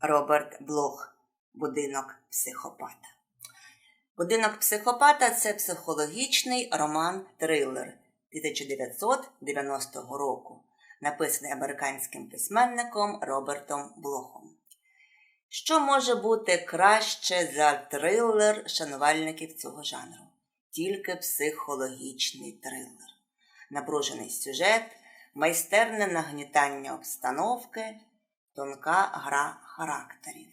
Роберт Блох Будинок психопата. Будинок психопата це психологічний роман-трилер 1990 року, написаний американським письменником Робертом Блохом. Що може бути краще за трилер шанувальників цього жанру? Тільки психологічний трилер, напружений сюжет, майстерне нагнітання обстановки, тонка гра характерів.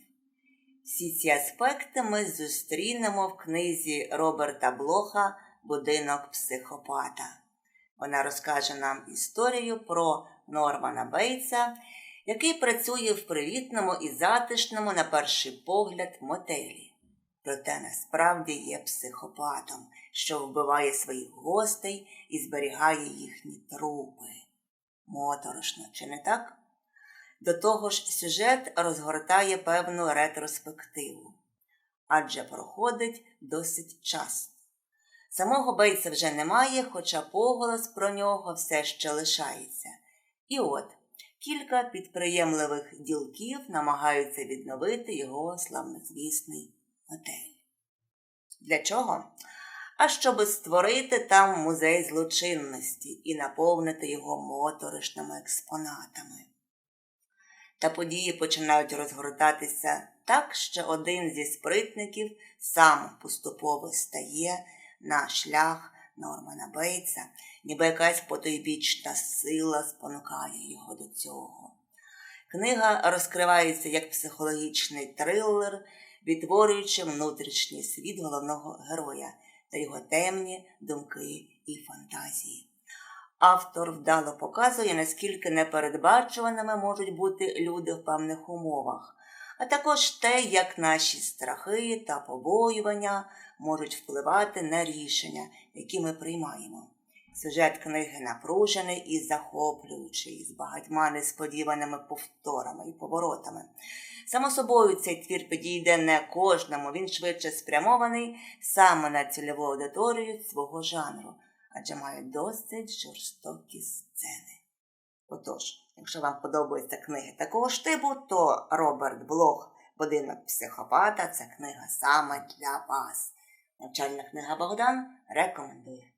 Всі ці аспекти ми зустрінемо в книзі Роберта Блоха Будинок психопата. Вона розкаже нам історію про Нормана Бейтса, який працює в привітному і затишному, на перший погляд, мотелі. Проте насправді є психопатом, що вбиває своїх гостей і зберігає їхні трупи. Моторошно, чи не так? До того ж, сюжет розгортає певну ретроспективу, адже проходить досить часто. Самого Бейтса вже немає, хоча поголос про нього все ще лишається. І от кілька підприємливих ділків намагаються відновити його славнозвісний готель. Для чого? А щоб створити там музей злочинності і наповнити його моторошними експонатами. Та події починають розгортатися так, що один зі спритників сам поступово стає на шлях Нормана Бейтса, ніби якась потойбічна сила спонукає його до цього. Книга розкривається як психологічний трилер, відтворюючи внутрішній світ головного героя та його темні думки і фантазії. Автор вдало показує, наскільки непередбачуваними можуть бути люди в певних умовах, а також те, як наші страхи та побоювання можуть впливати на рішення, які ми приймаємо. Сюжет книги напружений і захоплюючий, з багатьма несподіваними повторами і поворотами. Само собою, цей твір підійде не кожному, він швидше спрямований саме на цільову аудиторію свого жанру адже має досить жорстокі сцени. Отож, якщо вам подобаються книги такого ж типу, то Роберт Блох Будинок психопата це книга саме для вас. Навчальна книга Богдан рекомендує.